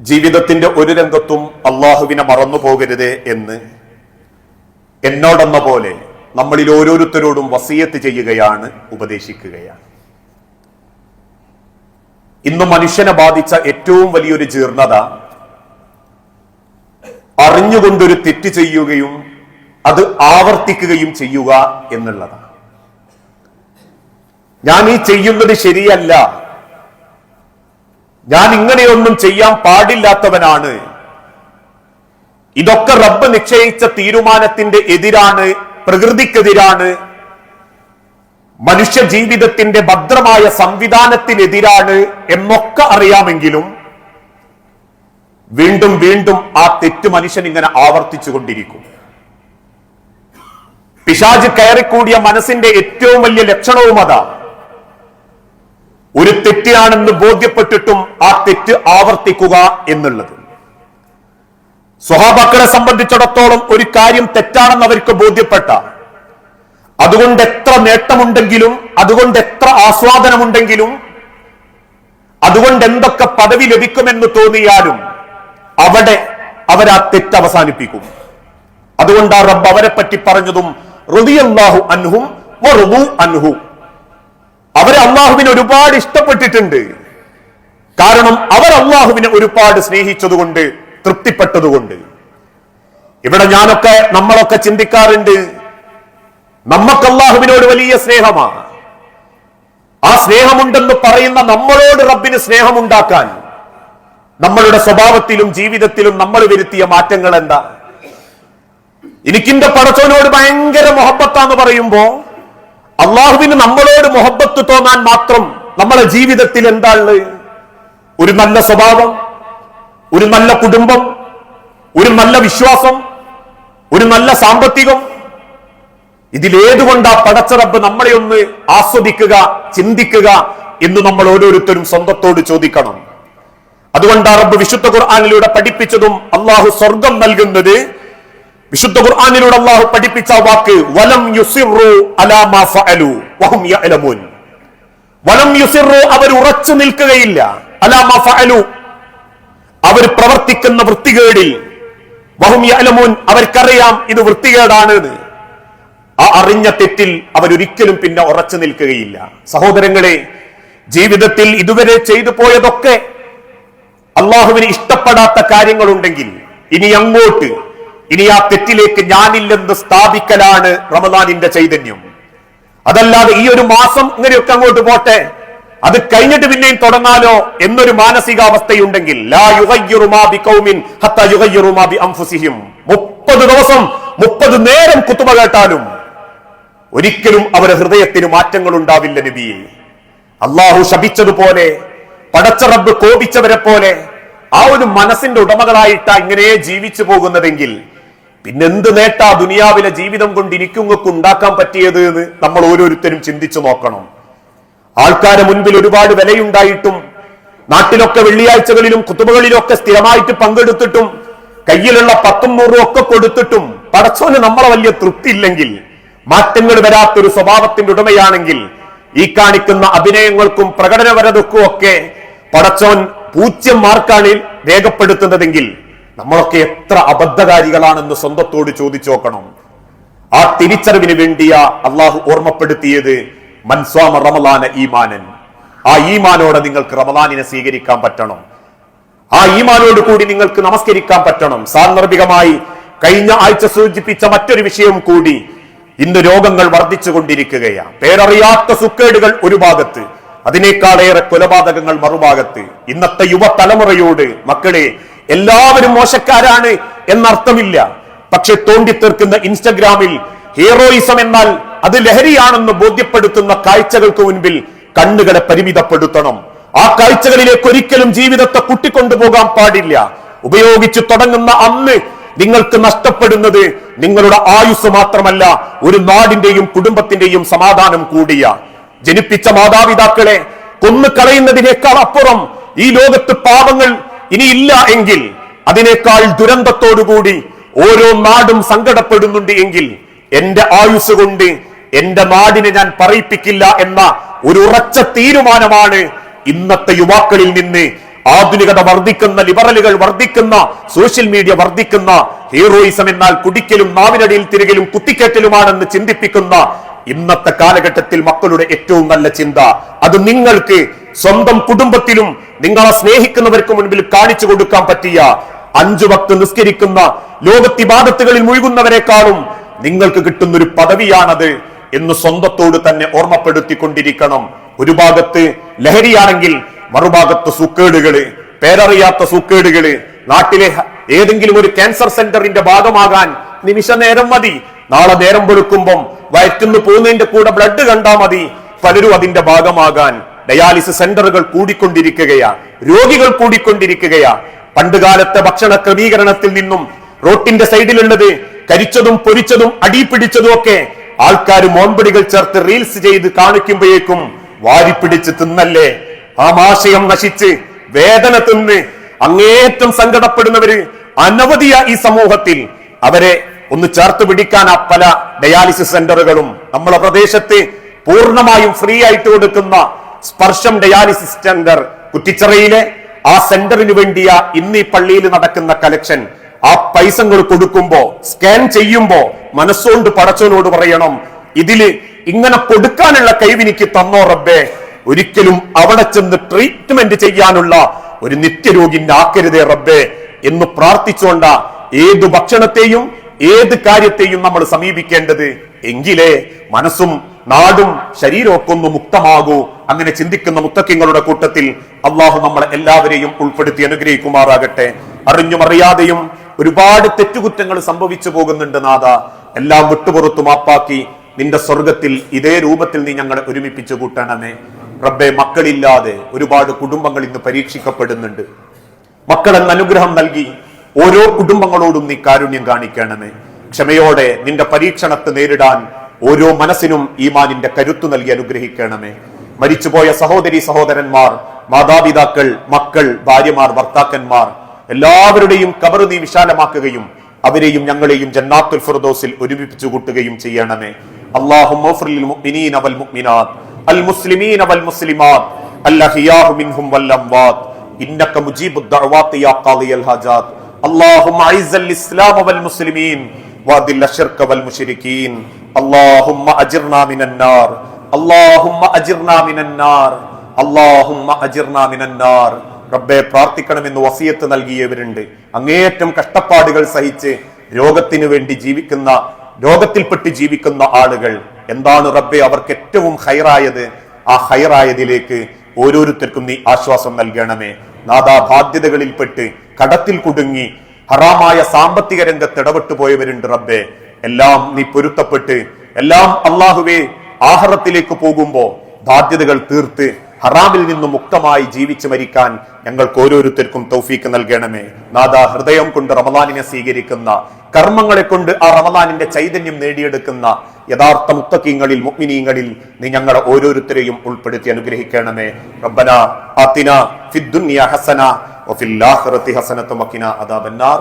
ജീവിതത്തിന്റെ ഒരു രംഗത്തും അള്ളാഹുവിനെ മറന്നു പോകരുത് എന്ന് എന്നോടെന്ന പോലെ നമ്മളിൽ ഓരോരുത്തരോടും വസീയത്ത് ചെയ്യുകയാണ് ഉപദേശിക്കുകയാണ്. ഇന്ന് മനുഷ്യനെ ബാധിച്ച ഏറ്റവും വലിയൊരു ജീർണത അറിഞ്ഞുകൊണ്ടൊരു തെറ്റ് ചെയ്യുകയും അത് ആവർത്തിക്കുകയും ചെയ്യുക എന്നുള്ളതാണ്. ഞാൻ ഈ ചെയ്യുന്നത് ശരിയല്ല. ഞാൻ ഇങ്ങനെയൊന്നും ചെയ്യാൻ പാടില്ലാത്തവനാണ്. ഇതൊക്കെ റബ്ബ് നിശ്ചയിച്ച തീരുമാനത്തിന്റെ എതിരാണ് പ്രകൃതിക്കെതിരാണ്. മനുഷ്യ ജീവിതത്തിന്റെ ഭദ്രമായ സംവിധാനത്തിനെതിരാണ് എന്നൊക്കെ അറിയാമെങ്കിലും വീണ്ടും വീണ്ടും ആ തെറ്റ് മനുഷ്യൻ ഇങ്ങനെ ആവർത്തിച്ചു കൊണ്ടിരിക്കും. പിശാജ് കയറിക്കൂടിയ മനസ്സിന്റെ ഏറ്റവും വലിയ ലക്ഷണവും അതാ. ഒരു തെറ്റാണെന്ന് ബോധ്യപ്പെട്ടിട്ടും ആ തെറ്റ് ആവർത്തിക്കുക എന്നുള്ളത്. സ്വഹാബാക്കളെ സംബന്ധിച്ചിടത്തോളം ഒരു കാര്യം തെറ്റാണെന്ന് അവർക്ക് ബോധ്യപ്പെട്ട അതുകൊണ്ട് എത്ര നേട്ടമുണ്ടെങ്കിലും അതുകൊണ്ട് എത്ര ആസ്വാദനമുണ്ടെങ്കിലും അതുകൊണ്ട് എന്തൊക്കെ പദവി ലഭിക്കുമെന്ന് തോന്നിയാലും അവിടെ അവരാ തെറ്റ് അവസാനിപ്പിക്കും. അതുകൊണ്ട് ആ റബ്ബ് അവരെ പറ്റി പറഞ്ഞതും റുദിയല്ലാഹു അൻഹും. അവരെ അള്ളാഹുവിനെ ഒരുപാട് ഇഷ്ടപ്പെട്ടിട്ടുണ്ട്. കാരണം അവർ അള്ളാഹുവിനെ ഒരുപാട് സ്നേഹിച്ചതുകൊണ്ട് തൃപ്തിപ്പെട്ടതുകൊണ്ട്. ഇവിടെ ഞാനൊക്കെ നമ്മളൊക്കെ ചിന്തിക്കാറുണ്ട് നമ്മക്ക് അള്ളാഹുവിനോട് വലിയ സ്നേഹമാണ് ആ സ്നേഹമുണ്ടെന്ന് പറയുന്ന നമ്മളോട് റബ്ബിന് സ്നേഹമുണ്ടാക്കാൻ നമ്മളുടെ സ്വഭാവത്തിലും ജീവിതത്തിലും നമ്മൾ വരുത്തിയ മാറ്റങ്ങൾ എന്താ എനിക്കിന്റെ പടച്ചവനോട് ഭയങ്കര മൊഹബത്താന്ന് പറയുമ്പോ അള്ളാഹുവിന് നമ്മളോട് മുഹബത്ത് തോന്നാൻ മാത്രം നമ്മളെ ജീവിതത്തിൽ എന്താണ് ഒരു നല്ല സ്വഭാവം ഒരു നല്ല കുടുംബം ഒരു നല്ല വിശ്വാസം ഒരു നല്ല സാമ്പത്തികം. ഇതിലേതുകൊണ്ടാ പടച്ചറബ് നമ്മളെ ഒന്ന് ആസ്വദിക്കുക ചിന്തിക്കുക എന്ന് നമ്മൾ ഓരോരുത്തരും സ്വന്തത്തോട് ചോദിക്കണം. അതുകൊണ്ട് റബ്ബ് വിശുദ്ധ ഖുർആാനിലൂടെ പഠിപ്പിച്ചതും അള്ളാഹു സ്വർഗം നൽകുന്നത് വിശുദ്ധ ഖുർആാനിലൂടെ അള്ളാഹു പഠിപ്പിച്ച വാക്ക് വലം യുസിറു അലാമു വഹും വലം യുസിറു അവർ ഉറച്ചു നിൽക്കുകയില്ല അലാമു അവർ പ്രവർത്തിക്കുന്ന വൃത്തികേടിൽ. വഹും യഅലമൂൻ അവർക്കറിയാം ഇത് വൃത്തികേടാണ്. ആ അറിഞ്ഞ തെറ്റിൽ അവരൊരിക്കലും പിന്നെ ഉറച്ചു നിൽക്കുകയില്ല. സഹോദരങ്ങളെ ജീവിതത്തിൽ ഇതുവരെ ചെയ്തു പോയതൊക്കെ അള്ളാഹുവിന് ഇഷ്ടപ്പെടാത്ത കാര്യങ്ങളുണ്ടെങ്കിൽ ഇനി അങ്ങോട്ട് ഇനി ആ തെറ്റിലേക്ക് ഞാനില്ലെന്ന് സ്ഥാപിക്കലാണ് റമദാനിന്റെ ചൈതന്യം. അതല്ലാതെ ഈ ഒരു മാസം ഇങ്ങനെയൊക്കെ അങ്ങോട്ട് പോട്ടെ. അത് കഴിഞ്ഞിട്ട് പിന്നെയും തുടങ്ങാലോ എന്നൊരു മാനസികാവസ്ഥയുണ്ടെങ്കിൽ. മുപ്പത് ദിവസം മുപ്പത് നേരം കുത്തുമ കേട്ടാലും ഒരിക്കലും അവരുടെ ഹൃദയത്തിന് മാറ്റങ്ങൾ ഉണ്ടാവില്ല നബിയെ അള്ളാഹു ശപിച്ചതുപോലെ പടച്ച റബ്ബ് കോപിച്ചവരെ പോലെ ആ ഒരു മനസ്സിന്റെ ഉടമകളായിട്ടാ ഇങ്ങനെ ജീവിച്ചു പോകുന്നതെങ്കിൽ പിന്നെന്ത് നേട്ടാ ദുനിയാവിലെ ജീവിതം കൊണ്ട് എനിക്കുങ്ങൾക്ക് ഉണ്ടാക്കാൻ പറ്റിയത് എന്ന് നമ്മൾ ഓരോരുത്തരും ചിന്തിച്ചു നോക്കണം. ആൾക്കാരെ മുൻപിൽ ഒരുപാട് വിലയുണ്ടായിട്ടും നാട്ടിലൊക്കെ വെള്ളിയാഴ്ചകളിലും കുത്തുബകളിലൊക്കെ സ്ഥിരമായിട്ട് പങ്കെടുത്തിട്ടും കയ്യിലുള്ള പത്തും നൂറും ഒക്കെ കൊടുത്തിട്ടും പടച്ചോന് നമ്മളെ വലിയ തൃപ്തി ഇല്ലെങ്കിൽ മാറ്റങ്ങൾ വരാത്തൊരു സ്വഭാവത്തിന്റെ ഉടമയാണെങ്കിൽ ഈ കാണിക്കുന്ന അഭിനയങ്ങൾക്കും പ്രകടനപരതക്കും ഒക്കെ പടച്ചോൻ പൂജ്യം മാർക്കാണ് രേഖപ്പെടുത്തുന്നതെങ്കിൽ നമ്മളൊക്കെ എത്ര അബദ്ധകാരികളാണെന്ന് സ്വന്തത്തോട് ചോദിച്ചു നോക്കണം. ആ തിരിച്ചറിവിന് വേണ്ടിയ അള്ളാഹു ഓർമ്മപ്പെടുത്തിയത് മൻസ്വാമ റമലാന ഈമാനൻ. ആ ഈമാനോടെ നിങ്ങൾക്ക് റമലാനിനെ സ്വീകരിക്കാൻ പറ്റണം. ആ ഈമാനോട് കൂടി നിങ്ങൾക്ക് നമസ്കരിക്കാൻ പറ്റണം. സാന്ദർഭികമായി കഴിഞ്ഞ ആഴ്ച സൂചിപ്പിച്ച മറ്റൊരു വിഷയം കൂടി ഇന്ന് രോഗങ്ങൾ വർദ്ധിച്ചു കൊണ്ടിരിക്കുകയാണ് പേരറിയാത്ത സുക്കേടുകൾ ഒരു ഭാഗത്ത് അതിനേക്കാളേറെ കൊലപാതകങ്ങൾ മറുഭാഗത്ത്. ഇന്നത്തെ യുവതലമുറയോട് മക്കളെ എല്ലാവരും മോശക്കാരാണ് എന്നർത്ഥമില്ല. പക്ഷെ തോണ്ടിത്തീർക്കുന്ന ഇൻസ്റ്റഗ്രാമിൽ ഹീറോയിസം എന്നാൽ അത് ലഹരിയാണെന്ന് ബോധ്യപ്പെടുത്തുന്ന കാഴ്ചകൾക്ക് മുൻപിൽ കണ്ണുകളെ പരിമിതപ്പെടുത്തണം. ആ കാഴ്ചകളിലേക്ക് ഒരിക്കലും ജീവിതത്തെ കുട്ടിക്കൊണ്ടുപോകാൻ പാടില്ല. ഉപയോഗിച്ചു തുടങ്ങുന്ന അന്ന് നിങ്ങൾക്ക് നഷ്ടപ്പെടുന്നത് നിങ്ങളുടെ ആയുസ് മാത്രമല്ല ഒരു നാടിന്റെയും കുടുംബത്തിന്റെയും സമാധാനം കൂടിയ. ജനിപ്പിച്ച മാതാപിതാക്കളെ കൊന്നു കളയുന്നതിനേക്കാൾ അപ്പുറം ഈ ലോകത്ത് പാപങ്ങൾ ഇനിയില്ല എങ്കിൽ അതിനേക്കാൾ ദുരന്തത്തോടുകൂടി ഓരോ നാടും സങ്കടപ്പെടുന്നുണ്ട് എങ്കിൽ എന്റെ ആയുസ് കൊണ്ട് എന്റെ നാടിനെ ഞാൻ പറയിപ്പിക്കില്ല എന്ന ഒരു ഉറച്ച തീരുമാനമാണ് ഇന്നത്തെ യുവാക്കളിൽ നിന്ന് ആധുനികത വർദ്ധിക്കുന്ന ലിബറലുകൾ വർദ്ധിക്കുന്ന സോഷ്യൽ മീഡിയ വർദ്ധിക്കുന്ന ഹീറോയിസം എന്നാൽ കുടിക്കലും നാവിനടിയിൽ തിരികലും കുത്തിക്കേറ്റലുമാണെന്ന് ചിന്തിപ്പിക്കുന്ന ഇന്നത്തെ കാലഘട്ടത്തിൽ മക്കളുടെ ഏറ്റവും നല്ല ചിന്ത. അത് നിങ്ങൾക്ക് സ്വന്തം കുടുംബത്തിലും നിങ്ങളെ സ്നേഹിക്കുന്നവർക്ക് മുൻപിൽ കാണിച്ചു കൊടുക്കാൻ പറ്റിയ അഞ്ചു ഭക്ത് നിസ്കരിക്കുന്ന ലോകത്തിബാദത്തുകളിൽ മുഴുകുന്നവരെക്കാളും നിങ്ങൾക്ക് കിട്ടുന്ന ഒരു പദവിയാണത് എന്ന് സ്വന്തത്തോട് തന്നെ ഓർമ്മപ്പെടുത്തിക്കൊണ്ടിരിക്കണം. ഒരു ഭാഗത്ത് ലഹരിയാണെങ്കിൽ മറുഭാഗത്ത് സൂക്കേടുകൾ പേരറിയാത്ത സൂക്കേടുകൾ. നാട്ടിലെ ഏതെങ്കിലും ഒരു ക്യാൻസർ സെന്ററിന്റെ ഭാഗമാകാൻ നിമിഷ നേരം മതി. നാളെ നേരം പൊടുക്കുമ്പം വയറ്റുന്നു പോകുന്നതിന്റെ കൂടെ ബ്ലഡ് കണ്ടാ മതി. പലരും അതിന്റെ ഭാഗമാകാൻ. ഡയാലിസിസ് സെന്ററുകൾ കൂടിക്കൊണ്ടിരിക്കുകയാ. രോഗികൾ കൂടിക്കൊണ്ടിരിക്കുകയാ. പണ്ടുകാലത്തെ ഭക്ഷണ ക്രമീകരണത്തിൽ നിന്നും റോട്ടിന്റെ സൈഡിലുള്ളത് കരിച്ചതും പൊരിച്ചതും അടിപിടിച്ചതും ഒക്കെ ആൾക്കാർ മോൻപടികൾ ചേർത്ത് റീൽസ് ചെയ്ത് കാണിക്കുമ്പോഴേക്കും വാരിപ്പിടിച്ച് തിന്നല്ലേ? ആ നശിച്ച് വേദന തിന്ന് അങ്ങേറ്റം സങ്കടപ്പെടുന്നവര് അനവധിയ ഈ സമൂഹത്തിൽ. അവരെ ഒന്ന് ചേർത്ത് പിടിക്കാൻ ആ പല ഡയാലിസിസ് സെന്ററുകളും. നമ്മളെ പ്രദേശത്ത് പൂർണമായും ഫ്രീ ആയിട്ട് കൊടുക്കുന്ന സ്പർശം ഡയാലിസിസ് സെന്റർ കുറ്റിച്ചിറയിലെ ആ സെന്ററിന് വേണ്ടിയ ഇന്ന് ഈ പള്ളിയിൽ നടക്കുന്ന കലക്ഷൻ ആ പൈസങ്ങൾ കൊടുക്കുമ്പോ സ്കാൻ ചെയ്യുമ്പോ മനസ്സുകൊണ്ട് പടച്ചവനോട് പറയണം ഇതിൽ ഇങ്ങനെ കൊടുക്കാനുള്ള കൈവിനിക്ക് തന്നോ റബ്ബേ? ഒരിക്കലും അവിടെ ചെന്ന് ട്രീറ്റ്മെന്റ് ചെയ്യാനുള്ള ഒരു നിത്യരോഗിന്റെ ആക്കരുതേ റബ്ബേ എന്ന് പ്രാർത്ഥിച്ചുകൊണ്ട ഏതു ഭക്ഷണത്തെയും ഏത് കാര്യത്തെയും നമ്മൾ സമീപിക്കേണ്ടത് എങ്കിലേ മനസ്സും നാടും ശരീരമൊക്കെ ഒന്ന് മുക്തമാകൂ. അങ്ങനെ ചിന്തിക്കുന്ന മുത്തക്കിങ്ങളുടെ കൂട്ടത്തിൽ അള്ളാഹു നമ്മളെ എല്ലാവരെയും ഉൾപ്പെടുത്തി അനുഗ്രഹിക്കുമാറാകട്ടെ. അറിഞ്ഞും അറിയാതെയും ഒരുപാട് തെറ്റുകുറ്റങ്ങൾ സംഭവിച്ചു പോകുന്നുണ്ട് നാഥ. എല്ലാം വിട്ടുപുറത്തു മാപ്പാക്കി നിന്റെ സ്വർഗത്തിൽ ഇതേ രൂപത്തിൽ നീ ഞങ്ങളെ ഒരുമിപ്പിച്ചു കൂട്ടണമേ. റബ്ബെ മക്കളില്ലാതെ ഒരുപാട് കുടുംബങ്ങൾ ഇന്ന് പരീക്ഷിക്കപ്പെടുന്നുണ്ട്. മക്കളെന്ന് അനുഗ്രഹം നൽകി ഓരോ കുടുംബങ്ങളോടും നീ കാരുണ്യം കാണിക്കണമേ ക്ഷമയോടെ നിന്റെ പരീക്ഷണത്തെ നേരിടാൻ ഓരോ മനസ്സിനും ഈമാനിന്റെ കരുത്തു നൽകി അനുഗ്രഹിക്കണമേ മരിച്ചുപോയ സഹോദരി സഹോദരന്മാർ മാതാപിതാക്കൾ മക്കൾ ഭാര്യമാർ ഭർത്താക്കന്മാർ എല്ലാവരുടെയും കബറ് നീ വിശാലമാക്കുകയും അവരെയും ഞങ്ങളെയും ജന്നാത്തുൽ ഫിർദോസിൽ ഒരുമിപ്പിച്ചു കൂട്ടുകയും ചെയ്യണമേ اللهم اغفر للمؤمنين والمؤمنات المسلمين والمسلمات الأحياء منهم والأموات إنك مجيب الدعوات يا قاضي الحاجات اللهم أعز الإسلام والمسلمين وأذل الشرك والمشركين اللهم أجرنا من النار اللهم أجرنا من النار اللهم أجرنا من النار റബ്ബെ പ്രാർത്ഥിക്കണമെന്ന് വസിയത്ത് നൽകിയവരുണ്ട് അങ്ങേയറ്റം കഷ്ടപ്പാടുകൾ സഹിച്ച് രോഗത്തിനു വേണ്ടി ജീവിക്കുന്ന രോഗത്തിൽപ്പെട്ട് ജീവിക്കുന്ന ആളുകൾ എന്താണ് റബ്ബെ അവർക്ക് ഏറ്റവും ഹൈറായത് ആ ഹൈറായതിലേക്ക് ഓരോരുത്തർക്കും നീ ആശ്വാസം നൽകണമേ നാദാ ബാധ്യതകളിൽപ്പെട്ട് കടത്തിൽ കുടുങ്ങി ഹറാമായ സാമ്പത്തിക രംഗത്ത് ഇടപെട്ടു പോയവരുണ്ട് റബ്ബെ. എല്ലാം നീ പൊരുത്തപ്പെട്ട് എല്ലാം അള്ളാഹുവേ ആഹാരത്തിലേക്ക് പോകുമ്പോ ബാധ്യതകൾ തീർത്ത്. ഹറാമിൽ നിന്നും മുക്തമായി ജീവിച്ചു മരിക്കാൻ ഞങ്ങൾക്ക് ഓരോരുത്തർക്കും തൗഫീക്ക് നൽകണമേ. നാദ ഹൃദയം കൊണ്ട് റമദാനിനെ സ്വീകരിക്കുന്ന കർമ്മങ്ങളെ കൊണ്ട് ആ റമദാനിന്റെ ചൈതന്യം നേടിയെടുക്കുന്ന യഥാർത്ഥ മുത്തക്കീങ്ങളിൽ മുഗ്മിനീങ്ങളിൽ നീ ഞങ്ങളെ ഓരോരുത്തരെയും ഉൾപ്പെടുത്തി അനുഗ്രഹിക്കണമേ. റബ്ബന ആത്തിന ഫിദ്ദുനിയ ഹസന വഫിൽ ആഖിറതി ഹസനത്തും വഖിന അദാബന്നാർ.